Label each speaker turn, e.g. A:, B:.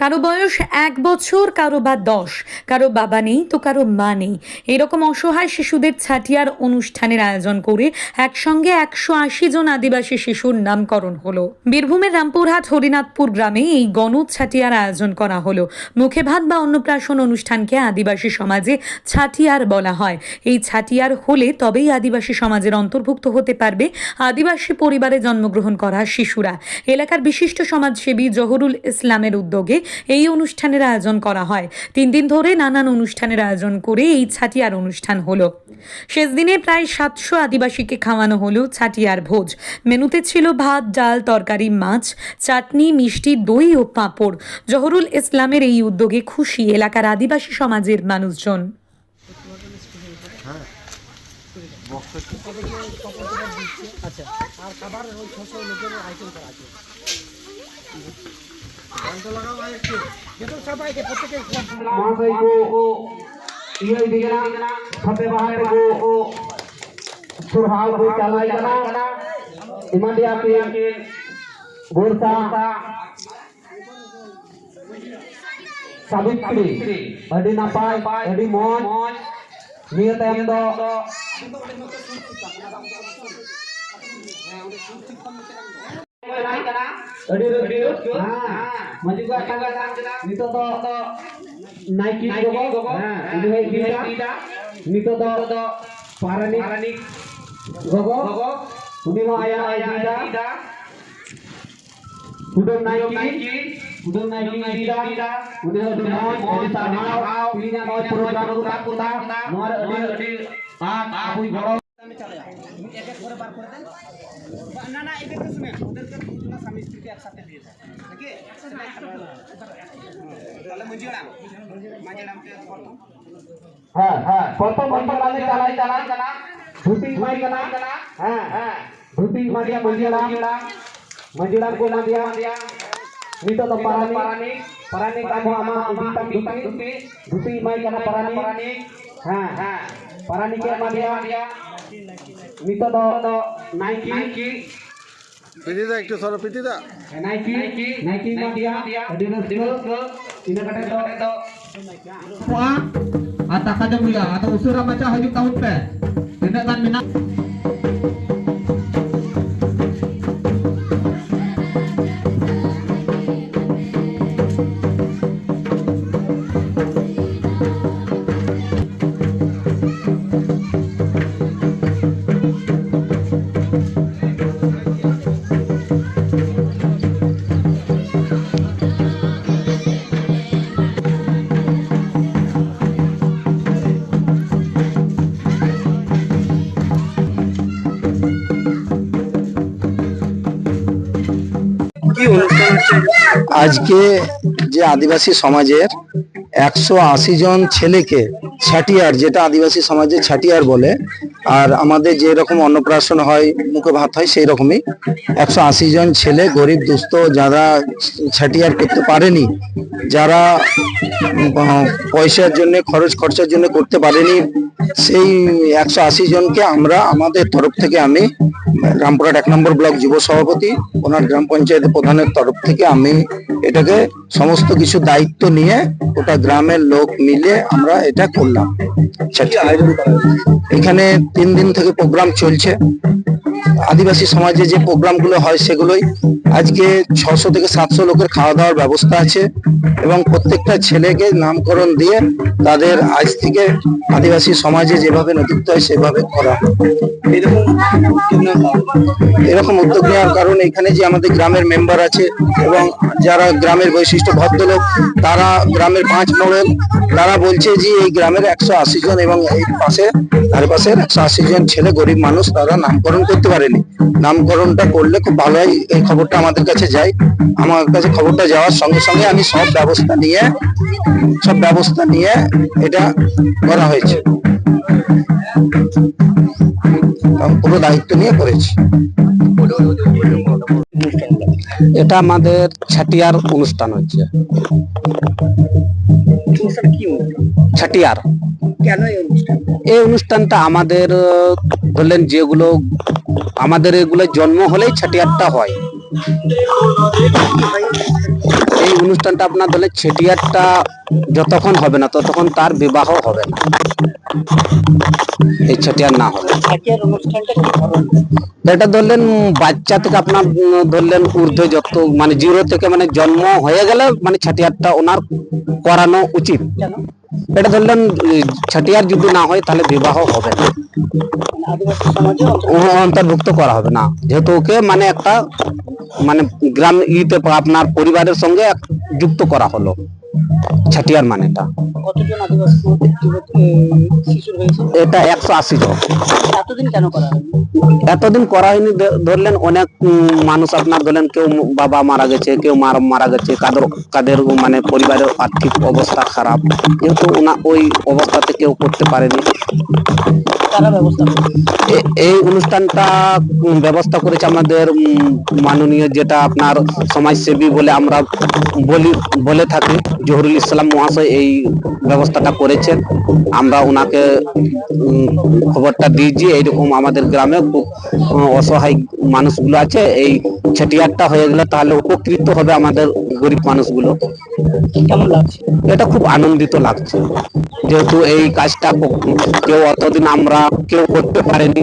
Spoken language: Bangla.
A: কারও বয়স এক বছর, কারও বা দশ। কারও বাবা নেই তো কারও মা নেই। এরকম অসহায় শিশুদের ছাটিয়ার অনুষ্ঠানের আয়োজন করে একসঙ্গে একশো আশি জন আদিবাসী শিশুর নামকরণ হলো। বীরভূমের রামপুরহাট, হরিনাথপুর গ্রামে এই গণ ছাটিয়ার আয়োজন করা হলো। মুখে ভাত বা অন্নপ্রাশন অনুষ্ঠানকে আদিবাসী সমাজে ছাটিয়ার বলা হয়। এই ছাটিয়ার হলে তবেই আদিবাসী সমাজের অন্তর্ভুক্ত হতে পারবে আদিবাসী পরিবারে জন্মগ্রহণ করা শিশুরা। এলাকার বিশিষ্ট সমাজসেবী জহরুল ইসলামের উদ্যোগে এই অনুষ্ঠানের আয়োজন করা হয়। তিন দিন ধরে নানান অনুষ্ঠানের আয়োজন করে এই ছাটিয়ার অনুষ্ঠান হলো। শেষ দিনে প্রায় সাতশো আদিবাসীকে খাওয়ানো হলো ছাটিয়ার ভোজ। মেনুতে ছিল ভাত, ডাল, তরকারি, মাছ, চাটনি, মিষ্টি, দই ও পাঁপড়। জহরুল ইসলামের এই উদ্যোগে খুশি এলাকার আদিবাসী সমাজের মানুষজন।
B: আচ্ছা আর খাবার ওই ছশো লোকের আইটেম করা আছে।
C: महाशय को ये दिगना फतेह बहादुर को सुरहाल को चलाई कना इमादिया के गोरसा सावित्री अडी नापाय अडी मोन निय तायम दो अडी रडी हां मजी को आता नितो तो नाइकी गोगो हां ini hai kita nito do paranik gogo uni ma aya aya kita Udon naiki Udon naiki kita uni ho dumon odi sarhau pilinya noi program kuta kuta nor odi odi a apui goro
B: আমি চলে যাও তুমি এক এক করে বার করে দেন বা- না না এদেরকে শুনে
C: হ্যাঁ হ্যাঁ প্রথম অন্তর আমি চালাই চালাই চালাম ধুতি মাই গেলাম হ্যাঁ হ্যাঁ ধুতি মারিয়া মঞ্জিলাম মঞ্জিলাম কো না দিয়া নিতো তো পারানি পারানি পারানি কামো আমা উদিতাম ধুতি ধুতি মাই গেলাম পারানি পারানি হ্যাঁ হ্যাঁ পারানি কে আমা দিয়া নিতো তো নাইকি নাইকি
D: পিটিদা একটু সরো পিটিদা
C: নাইকি নাইকি মা দিয়া এডিনাস গো ইনা কাটে তো তো
E: Puak atau kadang bila atau usura macam hajuk tahun pe. Tindakan minat.
F: আজকে যে আদিবাসী সমাজের একশো আশি জন ছেলেকে ছাটিয়ার, যেটা আদিবাসী সমাজে ছাটিয়ার বলে, আর আমাদের যে রকম অন্নপ্রাশন হয়, মুখে ভাত হয়, সেই রকমই। একশো আশি জন ছেলে, গরিব, দুস্থ, যারা ছাটিয়ার করতে পারেনি, যারা পয়সার জন্য খরচ খরচার জন্য করতে পারেনি সেই একশো আশি জনকে আমরা আমাদের তরফ থেকে আমি রামপুরহাট এক নম্বর ব্লক যুব সভাপতি, ওনার গ্রাম পঞ্চায়েত প্রধানের তরফ থেকে আমি এটাকে সমস্ত কিছু দায়িত্ব নিয়ে ওটা গ্রামের লোক মিলে আমরা এটা করলাম। এখানে তিন দিন থেকে প্রোগ্রাম চলছে। আদিবাসী সমাজে যে প্রোগ্রামগুলো হয় সেগুলোই আজকে ছশো থেকে সাতশো লোকের খাওয়া দাওয়ার ব্যবস্থা আছে এবং প্রত্যেকটা ছেলেকে নামকরণ দিয়ে তাদের আজ থেকে আদিবাসী সমাজে যেভাবে নথিভুক্ত হয় সেভাবে করা। এরকম উদ্যোগ নেওয়ার কারণ? এখানে যে আমাদের গ্রামের মেম্বার আছে এবং যারা গ্রামের বৈশিষ্ট্য ভদ্রলোক, তারা গ্রামের পাঁচ মডেল, তারা বলছে যে এই গ্রামের একশো আশি জন এবং এই পাশে তার চাষি জন ছেলে গরিব মানুষ, তারা নামকরণ করতে পারেনি। নামকরণটা করলে খুব ভালো হয় এই খবরটা আমাদের কাছে যায়। আমার কাছে খবরটা যাওয়ার সঙ্গে সঙ্গে আমি সব ব্যবস্থা নিয়ে, সব ব্যবস্থা নিয়ে এটা করা হয়েছে। পুরো দায়িত্ব নিয়ে করেছি। এটা আমাদের ছাটিয়ার অনুষ্ঠান হচ্ছে। ছাটিয়ার।
B: কেন এই অনুষ্ঠান?
F: এই অনুষ্ঠানটা আমাদের বললেন ধরলেন যেগুলো আমাদের এগুলো জন্ম হলেই ছাটিয়ারটা হয়।
B: এই অনুষ্ঠানটা আপনার ধরলে ছেটিয়ারটা যতক্ষণ হবে না ততক্ষণ তার বিবাহ হবে না। এই ছেটিয়ার না
G: ধরনের
B: এটা ধরলেন বাচ্চা থেকে আপনার ধরলেন ঊর্ধ্বে যত মানে জিরো থেকে মানে জন্ম হয়ে গেলে মানে ছাটিয়ারটা ওনার করানো উচিত। এটা ধরলেন ছাটিয়ার যদি না হয়, তাহলে বিবাহ হবে না। অন্তর্ভুক্ত করা হবে না। যেহেতু ওকে মানে একটা মানে গ্রাম ইতে আপনার পরিবারের সঙ্গে যুক্ত করা হলো। ছাটিয়ার মানেটা
G: হয়েছে?
B: এটা একশো আশি জন।
G: এতদিন করা হয়নি?
B: ধরলেন অনেক মানুষ আপনার ধরলেন কেউ বাবা মারা গেছে কেউ মারা গেছে কাদের কাদের মানে পরিবারের আর্থিক অবস্থা খারাপ। যেহেতু ওনা ওই অবস্থাতে কেউ করতে পারেনি। এই অনুষ্ঠানটা ব্যবস্থা করেছে আমাদের মাননীয় যেটা আপনার সমাজসেবী বলে আমরা বলি বলে থাকি। জহুরুল ইসলাম মহাশয় এই ব্যবস্থাটা করেছেন। আমরা ওনাকে খবরটা দিয়েছি এইরকম আমাদের গ্রামে খুব অসহায় মানুষগুলো আছে। এই ছেটিয়ারটা হয়ে গেলে তাহলে উপকৃত হবে আমাদের গরিব মানুষগুলো।
G: কেমন লাগছে?
B: এটা খুব আনন্দিত লাগছে। যেহেতু এই কাজটা কেউ অতদিন আমরা কেউ করতে পারেনি।